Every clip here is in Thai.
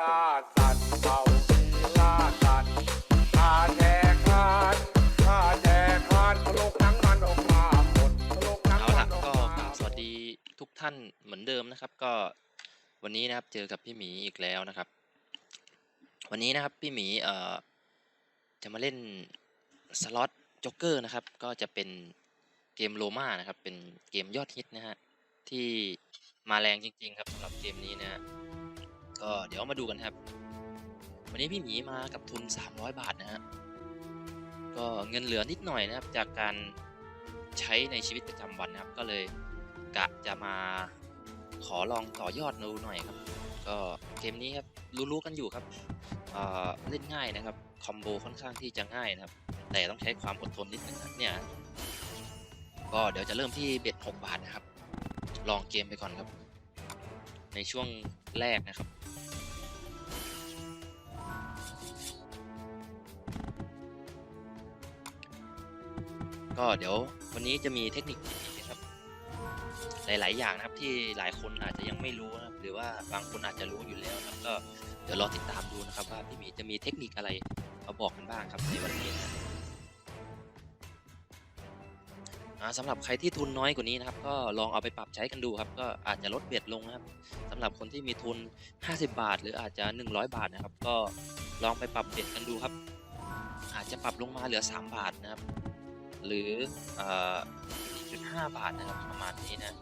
ล่าสัตว์เผาล่าสัตว์ข้าแจกทานข้าแจกทานทะลุหนังมันออกมาหมดทะลุหนังเอามัล่ะนออกก็มากราบสวัสดีทุกท่านเหมือนเดิมนะครับ ก็วันนี้นะครับเจอกับพี่หมีอีกแล้วนะครับ วันนี้นะครับพี่หมีเอ่อจะมาเล่นสล็อตจ็อกเกอร์นะครับ ก็จะเป็นเกมโลมานะครับ เป็นเกมยอดฮิตนะฮะที่มาแรงจริง ๆ ครับสำหรับเกมนี้นะฮะ ก็เดี๋ยวมาดูกันครับ วันนี้พี่หมีมากับทุน 300 บาทนะฮะก็เงินเหลือนิดหน่อยนะครับ จากการใช้ในชีวิตประจำวันนะครับ ก็เลยกะจะมาขอลองต่อยอดดูหน่อยครับ ก็เกมนี้ครับรู้ๆกันอยู่ครับเเล่นง่ายนะครับคอมโบค่อนข้างที่จะง่ายนะครับ แต่ต้องใช้ความอดทนนิดนึงครับเนี่ยก็เดี๋ยวจะเริ่มที่เบ็ด6บาทนะครับ ลองเกมไปก่อนครับ ในช่วงแรกนะครับ ก็เดี๋ยววันนี้จะมีเทคนิคดีๆนะครับ หลาย ๆ อย่างนะครับที่หลายคนอาจจะยังไม่รู้นะครับหรือว่าบางคนอาจจะรู้อยู่แล้วนะครับก็เดี๋ยวรอติดตามดูนะครับ ว่าพี่หมีจะมีเทคนิคอะไรมาบอกกันบ้างครับในวันนี้นะอ่าสำหรับใครที่ทุนน้อยกว่านี้นะครับ ก็ลองเอาไปปรับใช้กันดูครับ ก็อาจจะลดเบ็ดลงนะครับสำหรับคนที่มีทุน 50 บาท หรืออาจจะ 100 บาทนะครับ ก็ลองไปปรับเบ็ดกันดูครับ อาจจะปรับลงมาเหลือ 3 บาทนะครับ หรืออ4.5 บาทนะครับประมาณนี้นะ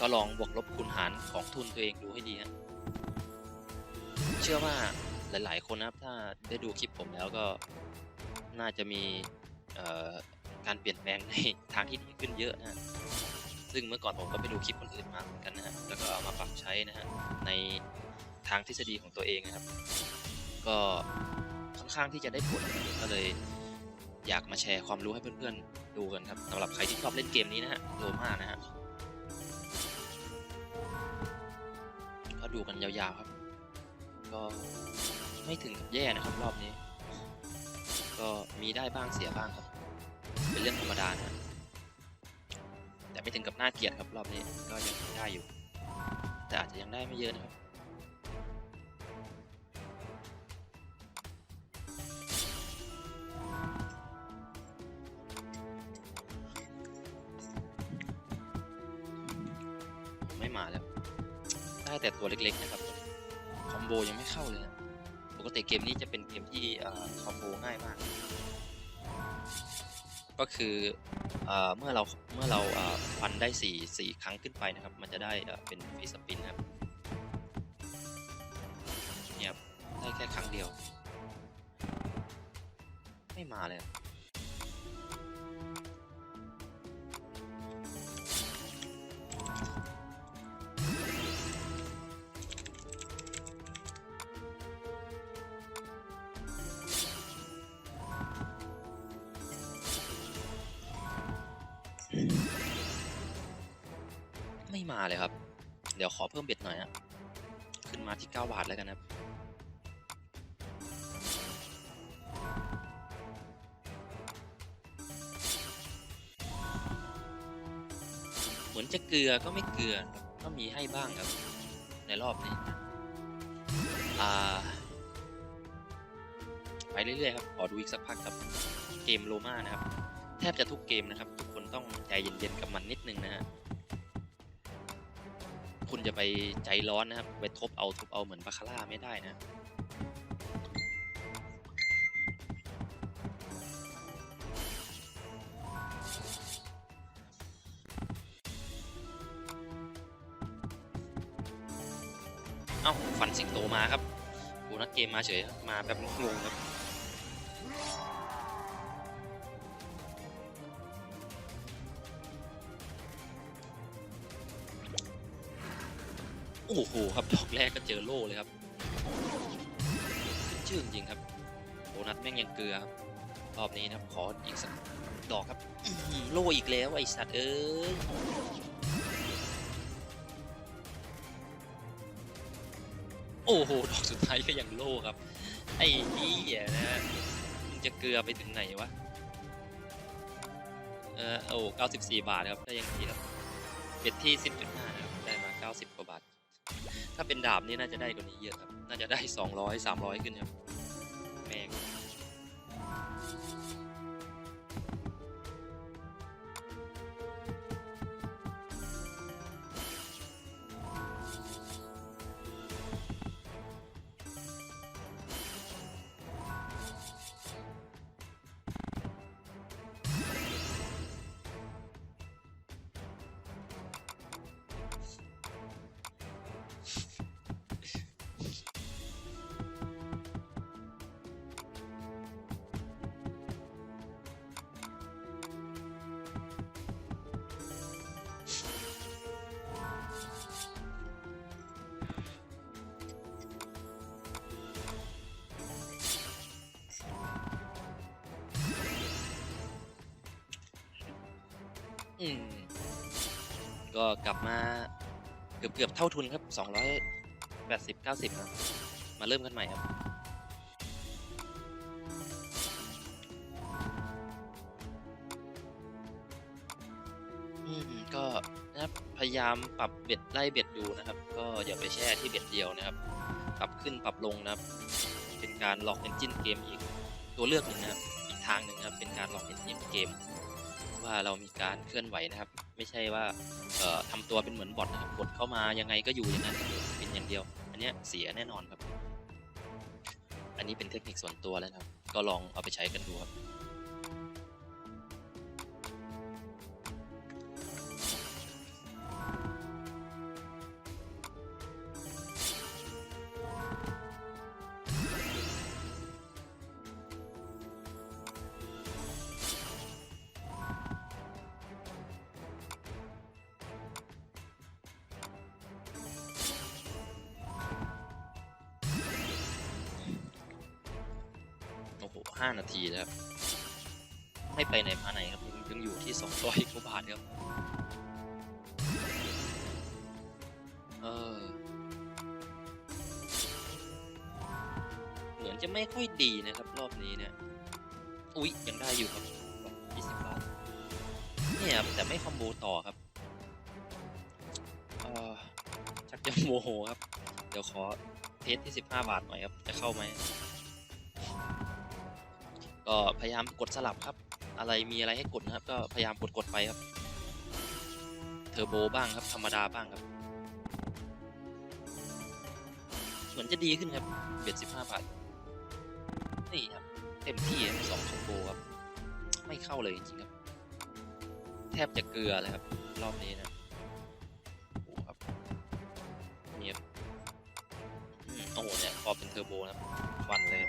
ก็ลองบวกลบคูณหารของทุนตัวเองดูให้ดีฮะเชื่อว่าหลาย ๆ คนนะครับถ้าได้ดูคลิปผมแล้วก็น่าจะมีการเปลี่ยนแปลงในทางที่ดีขึ้นเยอะนะฮะซึ่งเมื่อก่อนผมก็ไปดูคลิปคนอื่นมาเหมือนกันนะฮะ แล้วก็เอามาปรับใช้นะฮะในทางทฤษฎีของตัวเองนะครับ ก็ ค่อนข้างที่จะได้ผลก็เลยอยากมาแชร์ความรู้ให้เพื่อนๆดูกันครับสำหรับใครที่ชอบเล่นเกมนี้นะฮะโลมานะฮะก็ดูกันยาวๆครับ ก็ไม่ถึงกับแย่นะครับรอบนี้ ก็มีได้บ้างเสียบ้างครับ เป็นเรื่องธรรมดานะฮะแต่ไม่ถึงกับน่าเกลียดครับรอบนี้ก็ยังได้อยู่ แต่อาจจะยังได้ไม่เยอะนะครับ ม่มาแล้ว ได้แต่ตัวเล็กๆนะครับคอมโบยังไม่เข้าเลยนะปกติเกมนี้จะเป็นเกมที่คอมโบง่ายมาก ก็คือเอ่อเมื่อเราเมื่อเราฟันได้สี่สี่ครั้งขึ้นไปนะครับ มันจะได้เป็นฟรีสปินนะครับเนี่ยครับได้แค่ครั้งเดียว ไม่มาเลย ม่มาเลยครับ เดี๋ยวขอเพิ่มเบ็ดหน่อยฮะขึ้นมาที่ 9 บาทแล้วกันนะครับเหมือนจะเกลือก็ไม่เกลือก็มีให้บ้างครับ ในรอบนี้อ่าไปเรื่อยๆครับ ขอดูอีกสักพักครับ เกมโลมานะครับ แทบจะทุกเกมนะครับ ทุกคนต้องใจเย็นๆกับมันนิดนึงนะฮะ คุณจะไปใจร้อนนะครับ ไปทบเอาทุบเอาเหมือนบาคาร่าไม่ได้นะเอ้าฝันสิงโตมาครับโบนัสเกมมาเฉยมาแบบงงครับ อ้โหครับดอกแรกก็เจอโล่เลยครับชื่อจริงครับโบนัสแม่งยังเกลือครับรอบนี้นะครับขออีกสักดอกครับโล่อีกแล้วไอสัตว์เอ้ยโอ้โหดอกสุดท้ายก็ยังโล่ครับ ไอ้เหี้ยนะมึงจะเกลือไปถึงไหนวะเออโอ้94บาทครับได้ยังดีครับเบ็ดที่10.5นะครับได้มา90กว่าบาทาเป็นดาบนี่น่าจะได้กว่านี้เยอะครับ น่าจะได้ 200 300 ขึ้นครับ แม่ง อืมก็กลับมาเกือบเกือบเท่าทุนครับ280 90ครับ มาเริ่มกันใหม่ครับ อืมก็นะครับพยายามปรับเบ็ดไล่เบ็ดดูนะครับ ก็อย่าไปแช่ที่เบ็ดเดียวนะครับ ปรับขึ้นปรับลงนะครับ เป็นการล็อกเอนจินเกมอีกตัวเลือกหนึ่งนะครับ อีกทางหนึ่งนะครับ เป็นการล็อกเอนจินเกม ว่าเรามีการเคลื่อนไหวนะครับ ไม่ใช่ว่าเอ่อทำตัวเป็นเหมือนบอทนะครับกดเข้ามายังไงก็อยู่อย่างนั้นเป็นอย่างเดียว อันเนี้ยเสียแน่นอนครับ อันนี้เป็นเทคนิคส่วนตัวแล้วครับ ก็ลองเอาไปใช้กันดูครับ โอ้โหห้านาทีแล้วครับ ไม่ไปไหนมาไหนครับยังอยู่ที่สองร้อยกว่าบาทครับ เออ เหมือนจะไม่ค่อยดีนะครับ รอบนี้เนี่ย อุ๊ย ยังได้อยู่ครับยี่สิบบาทเนี่ยครับแต่ไม่คอมโบต่อครับเออชักจะโมโหครับ เดี๋ยวขอเทสที่สิบห้าบาทหน่อยครับ จะเข้าไหม ก็พยายามกดสลับครับ อะไรมีอะไรให้กดนะครับ ก็พยายามกดกดไปครับ เทอร์โบบ้างครับ ธรรมดาบ้างครับเหมือนจะดีขึ้นครับเบ็ดสิบห้าบาท นี่ครับ เต็มที่สองคอมโบครับ ไม่เข้าเลยจริงครับ แทบจะเกลือเลยครับ รอบนี้นะโอ้ครับนี่ครับโอ้โหเนี่ยพอเป็นเทอร์โบนะครับฟันเลย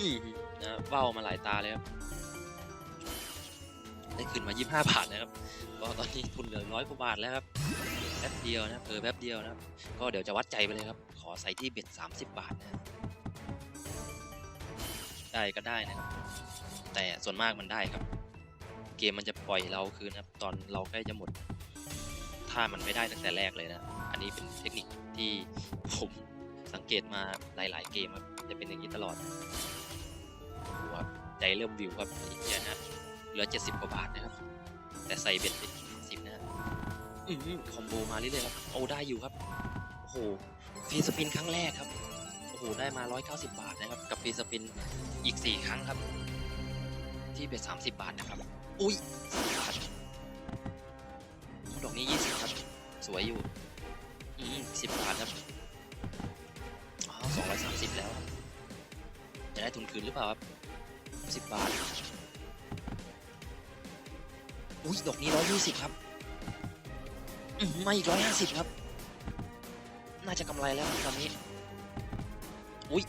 อืมนะเบ้ามาหลายตาเลยครับ ได้ขึ้นมา 25 บาทนะครับ ก็ตอนนี้ทุนเหลือร้อยกว่าบาทแล้วครับ แป๊บเดียวนะเออแป๊บเดียวนะครับ ก็เดี๋ยวจะวัดใจไปเลยครับ ขอใส่ที่เบ็ด30 บาทนะ ได้ก็ได้นะครับ แต่ส่วนมากมันได้ครับ เกมมันจะปล่อยเราคืนนะครับ ตอนเราใกล้จะหมด ถ้ามันไม่ได้ตั้งแต่แรกเลยนะ อันนี้เป็นเทคนิคที่ผมสังเกตมาหลาย ๆ เกมครับ จะเป็นอย่างนี้ตลอด ใจเริ่มวิวครับอ้เหี้ยนะเหลือ 70 กว่าบาทนะครับ แต่ใส่เบ็ดเป็นสิบนะอืมคอมโบมาเรื่อยๆครับโอ้ได้อยู่ครับ โอ้โหฟรีสปินครั้งแรกครับ โอ้โห ได้มา 190 บาทนะครับ กับฟรีสปินอีก 4 ครั้งครับ ที่เบ็ด30 บาทนะครับ อุ้ย10บาทดอกนี้ 20 ครับ สวยอยู่ อืม10 บาทครับอ้าว230 แล้วจะได้ทุนคืนหรือเปล่าครับ สิบบาท อุ้ยดอกนี้ร้อยยี่สิบครับมาอีกร้อยห้าสิบครับ น่าจะกำไรแล้วครับตอนนี้ อุ้ย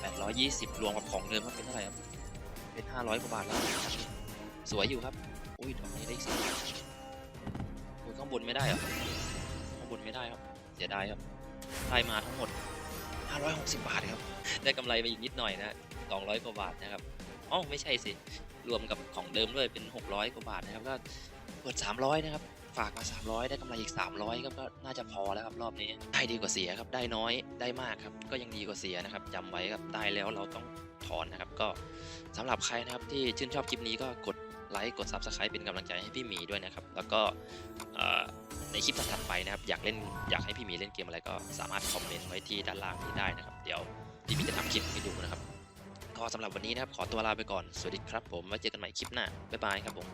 แปดร้อยยี่สิบรวมกับของเดิมครับเป็นเท่าไหร่ครับ เป็นห้าร้อยกว่าบาทแล้ว สวยอยู่ครับ อุ้ยดอกนี้ได้สิบบาทอุ้ยข้างบนไม่ได้เหรอข้างบนไม่ได้ครับ เสียดายครับได้มาทั้งหมด 560 บาทครับ ได้กำไรไปอีกนิดหน่อยนะ 200 กว่าบาทนะครับอ๋อไม่ใช่สิ รวมกับของเดิมด้วยเป็น 600 กว่าบาทนะครับ ก็เปิด 300 นะครับ ฝากมา 300 ได้กำไรอีก 300ครับก็น่าจะพอแล้วครับรอบนี้ ได้ดีกว่าเสียครับ ได้น้อย ได้มากครับ ก็ยังดีกว่าเสียนะครับจำไว้ครับ ได้แล้วเราต้องถอนนะครับ ก็สำหรับใครนะครับที่ชื่นชอบคลิปนี้ก็กดไลค์ กด Subscribe เป็นกำลังใจให้พี่หมีด้วยนะครับ แล้วก็ในคลิปถัดๆไปนะครับ อยากเล่นอยากให้พี่หมีเล่นเกมอะไรก็สามารถคอมเมนต์ไว้ที่ด้านล่างนี้ได้นะครับ เดี๋ยวพี่หมีจะทำคลิปให้ดูนะครับ ก็สำหรับวันนี้นะครับขอตัวลาไปก่อน สวัสดีครับผมไว้เจอกันใหม่คลิปหน้าบ๊ายบายครับผม